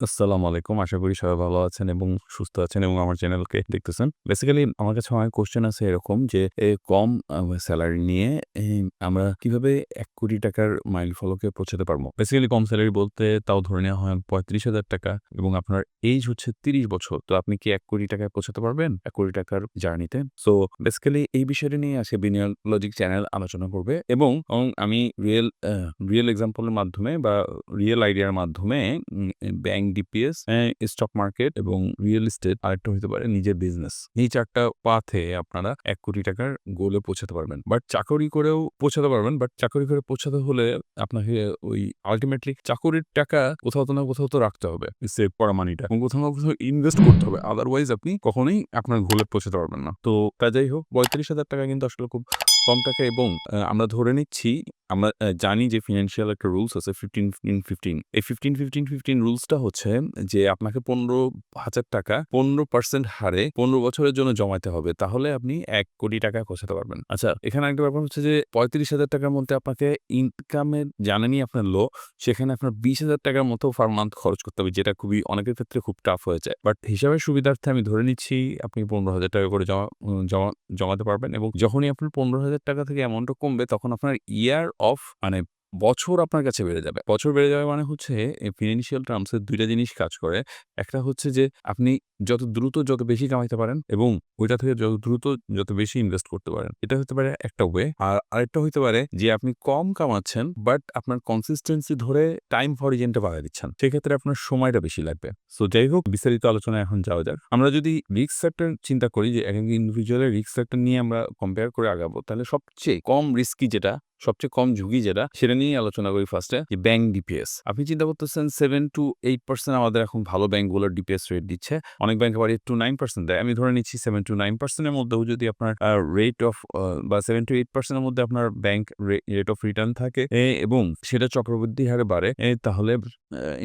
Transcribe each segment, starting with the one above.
আসসালামু আলাইকুম। আশা করি সবাই ভালো আছেন এবং সুস্থ আছেন এবং আমার চ্যানেলকে দেখতেছেন। বেসিক্যালি আমার কাছে অনেক কোয়েশ্চেন আছে এরকম যে কম স্যালারি নিয়ে আমরা কীভাবে ৳১,০০,০০,০০০ র মাইলফলকে পৌঁছাতে পারব? বেসিক্যালি কম স্যালারি বলতে তাও ধরে নেওয়া হয় ৳৩৫,০০০ এবং আপনার এইজ হচ্ছে ৩০ বছর। তো আপনি কি এক কোটি টাকায় পৌঁছাতে পারবেন? এক কোটি টাকার জার্নিতে? সো বেসিক্যালি এই বিষয়টা নিয়ে আজকে বিনিয়োগ লজিক চ্যানেল আলোচনা করবে এবং আমি রিয়েল রিয়েল এক্সাম্পলের মাধ্যমে বা রিয়েল আইডিয়ার মাধ্যমে ব্যাংক ডিপিএস, স্টক মার্কেট এবং রিয়েল এস্টেট আরেকটা হইতে পারে নিজের বিজনেস। এই ৪ টা পাথে আপনারা এক কোটি টাকার গোলে পৌঁছাতে পারবেন। বাট চাকরি করেও পৌঁছাতে পারবেন। বাট চাকরি করে পৌঁছাতে হলে আপনাকে ওই আল্টিমেটলি চাকরির টাকা কোথাও তো না কোথাও তো রাখতে হবে। সেভ করা মানিটা এবং কোথাও না কোথাও ইনভেস্ট করতে হবে। আদারওয়াইজ আপনি কখনোই আপনার গোলে পৌঁছাতে পারবেন না। তো তা যাই হোক ৳৩৫,০০০ কিন্তু আসলে খুব কম টাকা এবং আমরা ধরে নিচ্ছি আমরা জানি যে ফিনান্সিয়াল একটা রুলস আছে 15-15-15 এই 15-15-15 রুলসটা হচ্ছে যে আপনাকে ৳১৫,০০০ 15% হারে ১৫ বছরের জন্য জমাতে হবে। তাহলে আপনি ৳১,০০,০০,০০০ পৌঁছাতে পারবেন। আচ্ছা এখানে একটা ব্যাপার হচ্ছে যে পঁয়ত্রিশ হাজার টাকার মধ্যে আপনাকে ইনকামের জানেনই আপনার লো, সেখানে আপনার বিশ হাজার টাকার মতো পার মান্থ খরচ করতে হবে যেটা খুবই অনেকের ক্ষেত্রে খুব টাফ হয়ে যায়। বাট হিসাবের সুবিধার্থে আমি ধরে নিচ্ছি আপনি ৳১৫,০০০ করে জমা জমা জমাতে পারবেন এবং যখনই আপনার ৳১৫,০০০ থেকে অ্যামাউন্টটা কমবে তখন আপনার ইয়ার অফ মানে বছর আপনার কাছে বেড়ে যাবে। বছর বেড়ে যাবে মানে হচ্ছে এই ফিন্যান্সিয়াল টার্মস এ ২ টা জিনিস কাজ করে। একটা হচ্ছে যে আপনি যত দ্রুত যত বেশি কামাইতে পারেন এবং ওইটা থেকে যত দ্রুত যত বেশি ইনভেস্ট করতে পারেন। এটা হতে পারে একটা ওয়ে। আর আরেকটা হতে পারে যে আপনি কম কামাচ্ছেন বাট আপনার কনসিস্টেন্সি ধরে টাইম হরাইজন টা বাড়ায় দিচ্ছেন। সেক্ষেত্রে আপনার সময়টা বেশি লাগবে। সো যাই হোক বিস্তারিত আলোচনায় এখন যাওয়া যাক। আমরা যদি রিক্স ফ্যাক্টর চিন্তা করি যে একেক ইন্ডিভিজুয়ালের রিস্ক ফ্যাক্টর নিয়ে আমরা কম্পেয়ার করে আগাবো। তাহলে সবচেয়ে কম রিস্কি যেটা, সবচেয়ে কম ঝুঁকি যেটা সেটা নিয়েই আলোচনা করি ফার্স্টে যে ব্যাংক ডিপিএস। আপনি চিন্তা করতেছেন 7-8% আমাদের এখন ভালো ব্যাংকগুলোর ডিপিএস রেট দিচ্ছে। অনেক ব্যাংক আবার 8-9% দেয়। আমি ধরে নিচ্ছি 7-9% এর মধ্যেও যদি আপনার রেট অফ বা 7-8% এর মধ্যে আপনার ব্যাংক রেট অফ রিটার্ন থাকে এবং সেটা চক্রবৃদ্ধি হারে বাড়ে তাহলে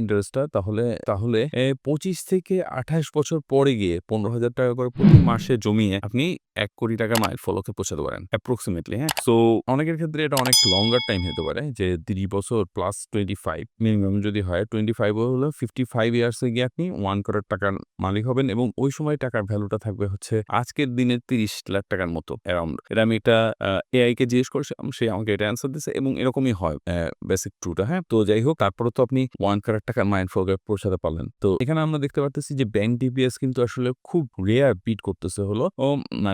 ইন্টারেস্টটা তাহলে তাহলে পঁচিশ থেকে ২৮ বছর পরে গিয়ে ৳১৫,০০০ করে প্রতি মাসে জমিয়ে আপনি ৳১,০০,০০,০০০ মাইলফলকে পৌঁছাতে পারেন। অ্যাপ্রক্সিমেটলি হ্যাঁ? সো অনেকের ক্ষেত্রে এটা অনেক লঙ্গার টাইম হতে পারে যে ৩০ বছর প্লাস 25 মিনিমাম যদি হয় 25 ও হলো 55 ইয়ার্স এ গিয়ে আপনি ওয়ান করোড় টাকার মালিক হবেন এবং ওই সময় টাকার ভ্যালুটা থাকবে হচ্ছে আজকের দিনের ৳৩০,০০,০০০ র মতো অ্যারাউন্ড। এটা আমি একটা আ এআই কে জিজ্ঞেস করেছিলাম সে আমাকে এটা অ্যান্সার দিছে এবং এরকমই হয় বেসিক ট্রুটা হ্যাঁ? তো যাই হোক তারপরেও তো আপনি ৳1 করোড় টাকার মাইলফলকে পৌঁছাতে পারলেন। তো এখানে আমরা দেখতে পারতেছি যে ব্যাংক ডিপিএস কিন্তু আসলে খুব রেয়ার বিট করতেছে হলো ও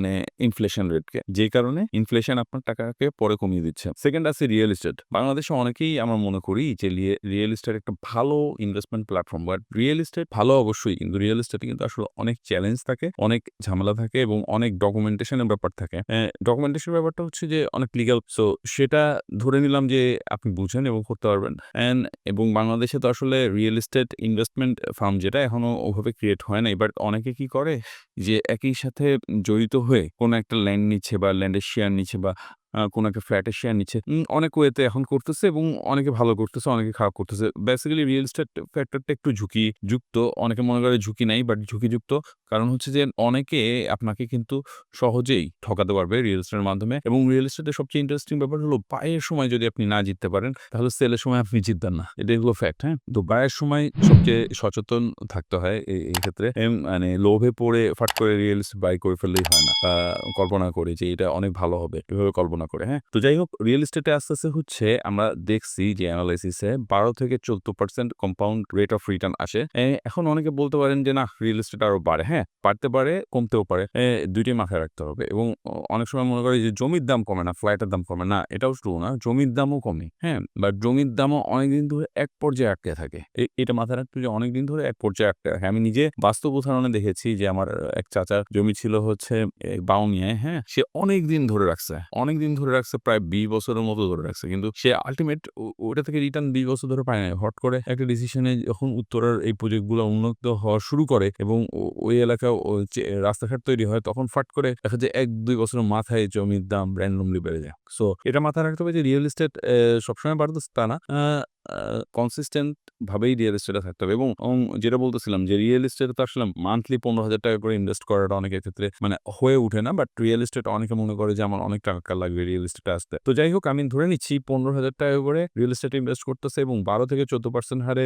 মানে ইনফ্লেশন রেটকে। যেই কারণে ইনফ্লেশন আপনার টাকাকে পরে কমিয়ে দিচ্ছে। সেকেন্ড আছে রিয়েল এস্টেট। বাংলাদেশে অনেকেই আমরা মনে করি যে রিয়েল এস্টেট একটা ভালো investment platform. But real estate ভালো অবশ্যই কিন্তু রিয়েল এস্টেটে কিন্তু আসলে অনেক চ্যালেঞ্জ থাকে, অনেক ঝামেলা থাকে এবং অনেক ডকুমেন্টেশন এর ব্যাপার থাকে। অ্যা ডকুমেন্টেশন ব্যাপারটা হচ্ছে যে অনেক লিগ্যাল সো সেটা ধরে নিলাম যে আপনি বুঝেন এবং করতে পারবেন। অ্যান্ড এবং বাংলাদেশে তো আসলে রিয়েল এস্টেট ইনভেস্টমেন্ট ফার্ম যেটা এখনও ওভাবে ক্রিয়েট হয় নাই। বাট অনেকে কি করে যে একই সাথে জড়িত হয়ে কোন একটা ল্যান্ড নিচ্ছে বা ল্যান্ডের শেয়ার নিচ্ছে বা কোন একটা ফ্ল্যাটের শেয়ার নিচ্ছে। অনেক ওয়েতে এখন করতেছে এবং অনেকে ভালো করতেছে, অনেকে খারাপ করতেছে। বেসিক্যালি রিয়েল এস্টেট ফ্যাক্টরটা একটু ঝুঁকি যুক্ত অনেকে মনে করে ঝুঁকি নাই বাট ঝুঁকিযুক্ত। কারণ হচ্ছে যে অনেকে আপনাকে কিন্তু সহজেই ঠকাতে পারবে রিয়েল এস্টেটের মাধ্যমে এবং রিয়েল এস্টেটের সবচেয়ে ইন্টারেস্টিং ব্যাপার হলো বায়ের সময় যদি আপনি না জিততে পারেন তাহলে সেলের সময় আপনি জিতবেন না। এটাই হলো ফ্যাক্ট হ্যাঁ? তো বায়ের সময় সবচেয়ে সচেতন থাকতে হয় এই ক্ষেত্রে। মানে লোভে পড়ে ফাট করে রিয়েল বাই করে ফেললেই হয় না। কল্পনা করে যে এটা অনেক ভালো হবে। এভাবে কল্পনা করে হ্যাঁ? তো যাই হোক রিয়েল এস্টেটে আস্তে, আস্তে হচ্ছে আমরা দেখছি যে এ ১২ থেকে ১৪% কম্পাউন্ড রেট অফ রিটার্ন আসে। এখন অনেকে বলতে পারেন যে না রিয়েল এস্টেট আরও বাড়ে। হ্যাঁ, বাড়তে পারে, কমতেও পারে। এ ২ টোই মাথায় রাখতে হবে এবং অনেক সময় মনে করে যে জমির দাম কমে না, ফ্ল্যাটের দাম কমে। না এটাও ট্রু না। জমির দামও কমে। হ্যাঁ? বা জমির দামও অনেকদিন ধরে এক পর্যায়ে আটকে থাকে। এটা মাথায় রাখতে যে অনেকদিন ধরে এক পর্যায়ে আটকে থাকে। আমি নিজে বাস্তব উদাহরণে দেখেছি যে আমার এক চাচার জমি ছিল হচ্ছে বাউনিয়ায়, হ্যাঁ? সে অনেকদিন ধরে রাখছে। অনেকদিন ধরে রাখছে, প্রায় ২০ বছরের মতো ধরে রাখছে। কিন্তু সে আলটিমেট ওটা থেকে রিটার্ন ২০ বছর ধরে পায় না হট করে একটা ডিসিশনে যখন উত্তরের এই প্রজেক্টগুলো উন্নত হওয়া শুরু করে এবং ওই এলাকা রাস্তাঘাট তৈরি হয়, তখন ফাট করে দেখা যায় ১-২ বছরের মাথায় জমির দাম র্যান্ডমলি বেড়ে যায়। সো এটা মাথায় রাখতে হবে যে রিয়েল এস্টেট সবসময় বাড়তেছে তা না। কনসিস্টেন্ট ভাবেই রিয়েল এস্টেটে থাকতে হবে। এবং যেটা বলতেছিলাম যে রিয়েল এস্টেটে তো আসলে মান্থলি পনেরো হাজার টাকা করে ইনভেস্ট করাটা অনেকের ক্ষেত্রে মানে হয়ে ওঠে না বাট রিয়েল এস্টেট অনেকে মনে করে যে, আমার অনেক টাকা লাগবে রিয়েল এস্টেটে আসতে। তো যাই হোক, আমি ধরে নিচ্ছি পনেরো হাজার টাকা করে রিয়েল এস্টেটে ইনভেস্ট করতেছে এবং বারো থেকে চোদ্দ পার্সেন্ট হারে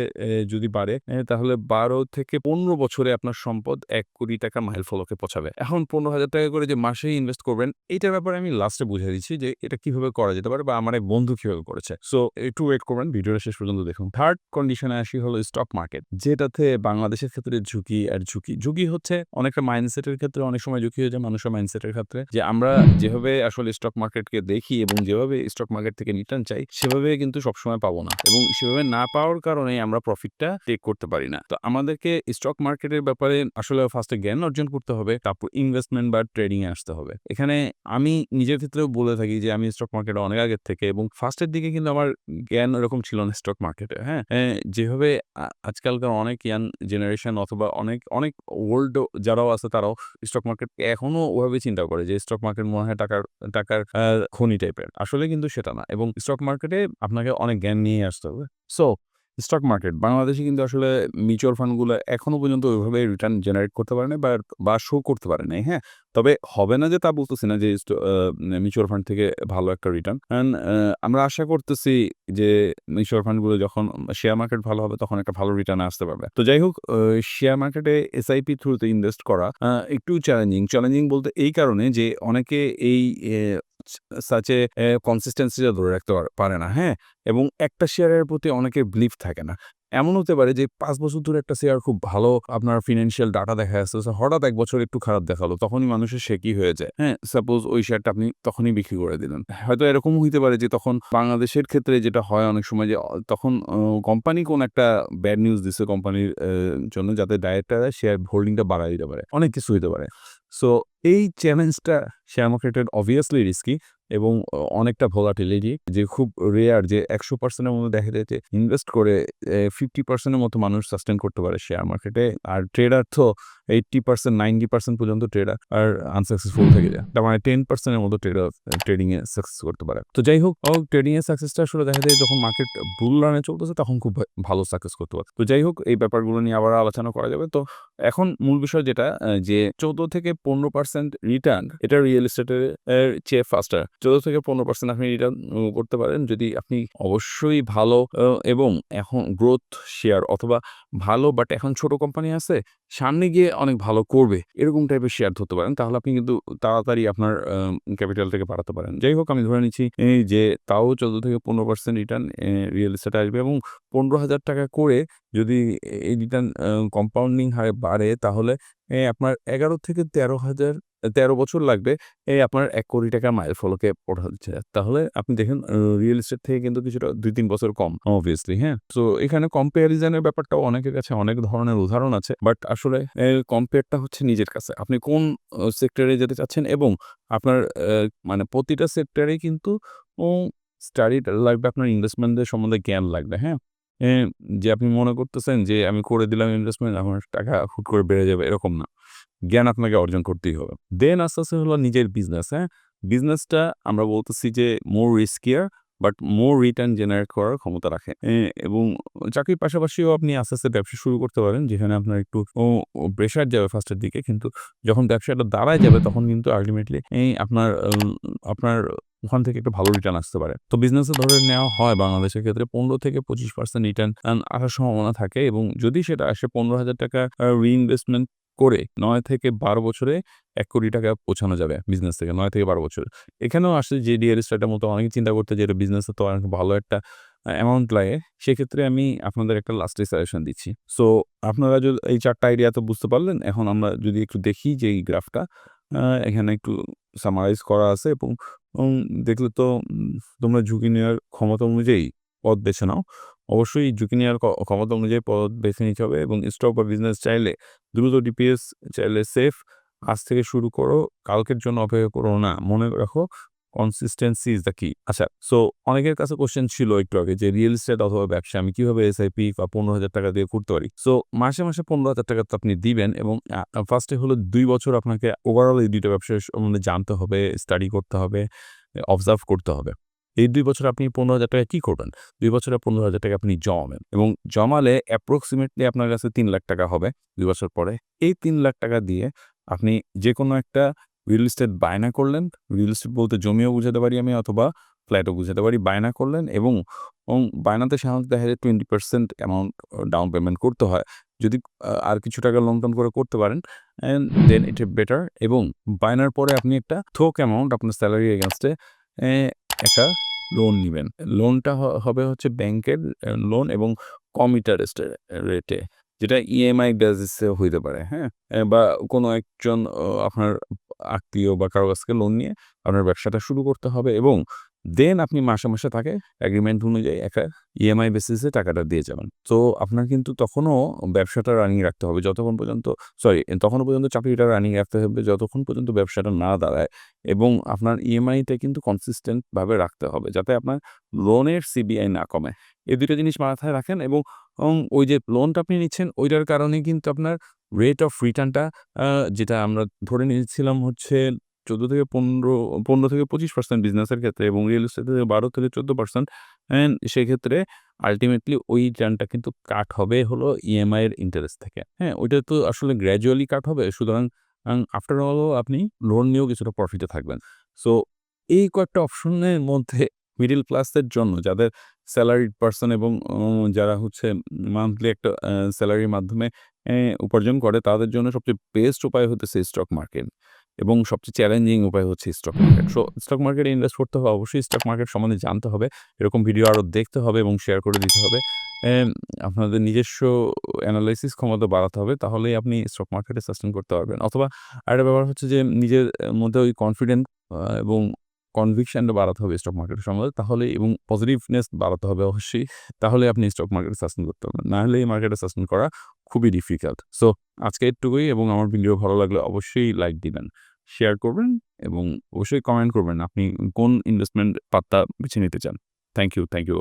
যদি বাড়ে তাহলে বারো থেকে পনেরো বছরে আপনার সম্পদ এক কোটি টাকা মাইল ফলকে পৌঁছাবে। এখন পনেরো হাজার টাকা করে যে মাসেই ইনভেস্ট করবেন, এইটার ব্যাপারে আমি লাস্টে বুঝিয়ে দিচ্ছি যে, এটা কীভাবে করা যেতে পারে বা আমার এক বন্ধু কীভাবে করেছে। সো একটু ওয়েট করবেন, ভিডিওটা শেষ পর্যন্ত দেখুন। থার্ড কন্ডিশনে আসি হলো স্টক মার্কেট যেটাতে বাংলাদেশের ক্ষেত্রে ঝুঁকি আর ঝুঁকি। ঝুঁকি হচ্ছে অনেকটা মাইন্ডসেটের ক্ষেত্রে অনেক সময় ঝুঁকি হয়ে যায় মানুষের মাইন্ডসেটের ক্ষেত্রে। যে আমরা যেভাবে আসলে স্টক মার্কেটকে দেখি এবং যেভাবে স্টক মার্কেট থেকে রিটার্ন চাই, সেভাবে কিন্তু সবসময় পাবো না। এবং সেভাবে না পাওয়ার কারণে আমরা প্রফিটটা টেক করতে পারি না। তো আমাদেরকে স্টক মার্কেটের ব্যাপারে আসলে ফার্স্টে জ্ঞান অর্জন করতে হবে, তারপর ইনভেস্টমেন্ট বা ট্রেডিং এ আসতে হবে। এখানে আমি নিজের ক্ষেত্রেও বলে থাকি যে আমি স্টক মার্কেটে অনেক আগের থেকে এবং ফার্স্টের দিকে কিন্তু আমার জ্ঞান ওরকম ছিল না। স্টক মার্কেটে হ্যাঁ? যেভাবে আজকালকার অনেক ইয়ান জেনারেশন অথবা অনেক অনেক ওল্ড যারাও আছে তারাও স্টক মার্কেট এখনও ওভাবে চিন্তা করে যে স্টক মার্কেট মনে হয় টাকার টাকার খনি টাইপের আসলে কিন্তু সেটা না এবং স্টক মার্কেটে আপনাকে অনেক জ্ঞান নিয়ে আসতে হবে। সো স্টক মার্কেট বাংলাদেশে কিন্তু আসলে মিউচুয়াল ফান্ডগুলো এখনও পর্যন্ত ওইভাবে রিটার্ন জেনারেট করতে পারে না বা বা শো করতে পারে নাই হ্যাঁ? তবে হবে না যে তা বলতেছি না যে মিউচুয়াল ফান্ড থেকে ভালো একটা রিটার্ন আমরা আশা করতেছি যে মিউচুয়াল ফান্ডগুলো যখন শেয়ার মার্কেট ভালো হবে তখন একটা ভালো রিটার্ন আসতে পারবে। তো যাই হোক শেয়ার মার্কেটে এসআইপি থ্রুতে ইনভেস্ট করা একটু চ্যালেঞ্জিং চ্যালেঞ্জিং বলতে এই কারণে যে, অনেকে এই সাচে কনসিস্টেন্সিটা ধরে রাখতে পারে না হ্যাঁ? এবং একটা শেয়ারের প্রতি অনেকের বিলিভ থাকে না। এমন হতে পারে যে পাঁচ বছর ধরে একটা শেয়ার খুব ভালো, আপনার ফিনান্সিয়াল ডাটা দেখা যাচ্ছে। হঠাৎ এক বছর একটু খারাপ দেখাল, তখনই মানুষের শেকি হয়ে যায়? হ্যাঁ সাপোজ ওই শেয়ারটা আপনি তখনই বিক্রি করে দিলেন। হয়তো এরকম হইতে পারে যে তখন বাংলাদেশের ক্ষেত্রে যেটা হয় অনেক সময় যে তখন কোম্পানি কোন একটা ব্যাড নিউজ দিচ্ছে কোম্পানির জন্য যাতে ডাইরেক্টরা শেয়ার হোল্ডিংটা বাড়ায় দিতে পারে। অনেক কিছু হইতে পারে। সো এই চ্যালেঞ্জটা শেয়ার মার্কেটের অবভিয়াসলি রিস্কি এবং অনেকটা ভোলাটিলিটি যে খুব রেয়ার যে একশো পার্সেন্টের মধ্যে দেখা যায় যে ইনভেস্ট করে ফিফটি পার্সেন্টের মতো মানুষ সাস্টেন করতে পারে শেয়ার মার্কেটে আর ট্রেডার তো এইটটি পার্সেন্ট নাইনটি পার্সেন্ট পর্যন্ত ট্রেডার আর আনসাকসেসফুল থেকে যায়। তার মানে টেন পার্সেন্টের মতো ট্রেডার ট্রেডিং এ সাকসেস করতে পারে। তো যাই হোক ট্রেডিং এর সাকসেসটা আসলে দেখা যায় যখন মার্কেট বুল রানে চলতেছে তখন খুব ভালো সাকসেস করতে পারে। তো যাই হোক, এই ব্যাপারগুলো নিয়ে আবার আলোচনা করা যাবে। তো এখন মূল বিষয় যেটা যে চৌদ্দ থেকে পনেরো পার্সেন্ট রিটার্ন এটা রিয়েল এস্টেটের চেয়ে ফাস্টার চৌদ্দ থেকে পনেরো পার্সেন্ট আপনি রিটার্ন করতে পারেন। যদি আপনি অবশ্যই ভালো এবং এখন গ্রোথ শেয়ার অথবা ভালো বাট এখন ছোট কোম্পানি আছে, সামনে গিয়ে অনেক ভালো করবে, এরকম টাইপের শেয়ার ধরতে পারেন। তাহলে আপনি কিন্তু তাড়াতাড়ি আপনার ক্যাপিটাল থেকে বাড়াতে পারেন। যাই হোক, আমি ধরে নিচ্ছি যে তাও চোদ্দ থেকে পনেরো পার্সেন্ট রিটার্ন রিয়েল এস্টেটে আসবে এবং পনেরো হাজার টাকা করে যদি এই রিটার্ন কম্পাউন্ডিং হারে বাড়ে, তাহলে আপনার এগারো থেকে তেরো হাজার তেরো বছর লাগবে, এই আপনার এক কোটি টাকা মাইল ফলকে পড়াচ্ছে তাহলে আপনি দেখেন রিয়েল এস্টেট থেকে কিন্তু কিছুটা দুই তিন বছর কম অবভিয়াসলি হ্যাঁ? তো এখানে কম্পারিজনের ব্যাপারটাও অনেকের কাছে অনেক ধরনের উদাহরণ আছে বাট আসলে কম্পেয়ারটা হচ্ছে নিজের কাছে। আপনি কোন সেক্টরে যেতে চাচ্ছেন এবং আপনার মানে প্রতিটা সেক্টরে কিন্তু স্টাডি লাগবে আপনার ইনভেস্টমেন্টের সম্বন্ধে জ্ঞান লাগবে হ্যাঁ? যে আপনি মনে করতেছেন যে আমি করে দিলাম ইনভেস্টমেন্ট আমার টাকা হুট করে বেড়ে যাবে, এরকম না। জ্ঞান আপনাকে অর্জন করতেই হবে। দেন আস্তে আস্তে হলো নিজের বিজনেস হ্যাঁ? বিজনেসটা আমরা বলতেছি যে more riskier but more return generate করার ক্ষমতা রাখে। এবং চাকরির পাশাপাশিও আপনি আস্তে আস্তে ব্যবসা শুরু করতে পারেন, যেখানে আপনার একটু প্রেশার যাবে ফার্স্টের দিকে, কিন্তু যখন ব্যবসাটা দাঁড়ায় যাবে, তখন কিন্তু আলটিমেটলি আপনার আপনার ওখান থেকে একটু ভালো রিটার্ন আসতে পারে। তো বিজনেসে ধরে নেওয়া হয় বাংলাদেশের ক্ষেত্রে পনেরো থেকে পঁচিশ পার্সেন্ট রিটার্ন আসার সম্ভাবনা থাকে এবং যদি সেটা আসে পনেরো হাজার টাকা রিইনভেস্টমেন্ট করে নয় থেকে বারো বছরে এক কোটি টাকা পৌঁছানো যাবে বিজনেস থেকে, নয় থেকে বারো বছর। এখানেও আসে যে ডিএল স্টার্টের মতো অনেকে চিন্তা করতে যে এটা বিজনেসে তো অনেক ভালো একটা অ্যামাউন্ট লাগে। সেক্ষেত্রে আমি আপনাদের একটা লাস্টে সাজেশন দিচ্ছি। সো আপনারা যদি এই চারটা আইডিয়া তো বুঝতে পারলেন, এখন আমরা যদি একটু দেখি যে এই গ্রাফটা এখানে একটু সামারাইজ করা আছে এবং দেখলে তো, তোমরা ঝুঁকি নেওয়ার ক্ষমতা অনুযায়ী পথ বেছে নাও। অবশ্যই ঝুঁকি নেওয়ার ক্ষমতা অনুযায়ী পথ বেছে নিতে হবে এবং স্টক বা বিজনেস চাইলে দ্রুত ডিপিএস চাইলে সেফ আজ থেকে শুরু করো, কালকের জন্য অপেক্ষা করো না। মনে রাখো কনসিস্টেন্সি ইজ দ্য কি আচ্ছা সো অনেকের কাছে কোশ্চেন ছিল একটু আগে যে রিয়েল এস্টেট অথবা ব্যবসা আমি কীভাবে এসআইপি বা পনেরো হাজার টাকা দিয়ে করতে পারি সো মাসে মাসে পনেরো হাজার টাকা তো আপনি দিবেন এবং ফার্স্টে হলো দুই বছর আপনাকে ওভারঅল এই দুইটা ব্যবসা সম্বন্ধে জানতে হবে স্টাডি করতে হবে অবজার্ভ করতে হবে এই দুই বছর আপনি ৳১৫,০০০ কি করবেন? দুই বছরে ৳১৫,০০০ আপনি জমাবেন এবং জমালে অ্যাপ্রক্সিমেটলি আপনার কাছে তিন লাখ টাকা হবে দুই বছর পরে। এই তিন লাখ টাকা দিয়ে আপনি যে কোনো একটা রিয়েল এস্টেট বায়না করলেন। রিয়েল এস্টেট বলতে জমিও বুঝাতে পারি আমি অথবা ফ্ল্যাটও বুঝাতে পারি। বায়না করলেন এবং বায়নাতে সাধারণত দেখা যায় 20% অ্যামাউন্ট ডাউন পেমেন্ট করতে হয়। যদি আর কিছু টাকা লোন-টোন করে করতে পারেন and then it a better এবং বায়নার পরে আপনি একটা থোক অ্যামাউন্ট আপনার স্যালারি এগেইনস্ট এ এ একটা লোন নিবেন। লোনটা হবে হচ্ছে ব্যাংকের লোন এবং কম ইন্টারেস্টের রেটে যেটা ইএমআই বেসিসে হইতে পারে, হ্যাঁ? বা কোনো একজন আপনার আত্মীয় বা কারও কাছ থেকে লোন নিয়ে আপনার ব্যবসাটা শুরু করতে হবে এবং দেন আপনি মাসে, মাসে তাকে এগ্রিমেন্ট অনুযায়ী একটা ইএমআই বেসিসে টাকাটা দিয়ে যাবেন। তো আপনার কিন্তু তখনও ব্যবসাটা রানিং রাখতে হবে যতক্ষণ পর্যন্ত সরি তখনও পর্যন্ত চাকরিটা রানিং রাখতে হবে যতক্ষণ পর্যন্ত ব্যবসাটা না দাঁড়ায় এবং আপনার ইএমআইটা কিন্তু কনসিস্টেন্ট ভাবে রাখতে হবে যাতে আপনার লোনের সিবিআই না কমে। এই দুটো জিনিস মাথায় রাখেন এবং ওই যে লোনটা আপনি নিচ্ছেন ওইটার কারণে কিন্তু আপনার রেট অফ রিটার্নটা যেটা আমরা ধরে নিয়েছিলাম হচ্ছে ১৪ থেকে ১৫ ১৫ থেকে ২৫% বিজনেসের ক্ষেত্রে এবং রিয়েল এস্টেটে ১২ থেকে 14% অ্যান্ড সেক্ষেত্রে আলটিমেটলি ওই রিটার্নটা কিন্তু কাট হবে হলো ইএমআই এর ইন্টারেস্ট থেকে, হ্যাঁ? ওইটা তো আসলে গ্র্যাজুয়ালি কাট হবে সুতরাং আফটার অলও আপনি লোন নিয়েও কিছুটা প্রফিটে থাকবেন। সো এই কয়েকটা অপশনের মধ্যে মিডল ক্লাসের জন্য যাদের স্যালারিড পারসন এবং যারা হচ্ছে মান্থলি একটা স্যালারির মাধ্যমে উপার্জন করে, তাদের জন্য সবচেয়ে বেস্ট উপায় হতেছে স্টক মার্কেট এবং সবচেয়ে চ্যালেঞ্জিং উপায় হচ্ছে স্টক মার্কেট। সো স্টক মার্কেটে ইনভেস্ট করতে হবে অবশ্যই স্টক মার্কেট সম্বন্ধে জানতে হবে। এরকম ভিডিও আরও দেখতে হবে এবং শেয়ার করে দিতে হবে। আপনাদের নিজস্ব অ্যানালাইসিস ক্ষমতা বাড়াতে হবে, তাহলেই আপনি স্টক মার্কেটে সাস্টেইন করতে পারবেন। অথবা আরেকটা ব্যাপার হচ্ছে যে, নিজের মধ্যে ওই কনফিডেন্ট এবং কনভিকশনটা বাড়াতে হবে স্টক মার্কেটের সম্বন্ধে তাহলে এবং পজিটিভনেস বাড়াতে হবে অবশ্যই। তাহলে আপনি স্টক মার্কেটে সাসপেন্ড করতে পারবেন। না হলে এই মার্কেটে সাসপেন্ড করা খুবই ডিফিকাল্ট। সো আজকে এটুকুই এবং আমার ভিডিও ভালো লাগলে অবশ্যই লাইক দিবেন, শেয়ার করবেন এবং অবশ্যই কমেন্ট করবেন আপনি কোন ইনভেস্টমেন্ট পাত্তা বেছে নিতে চান। Thank you, thank you.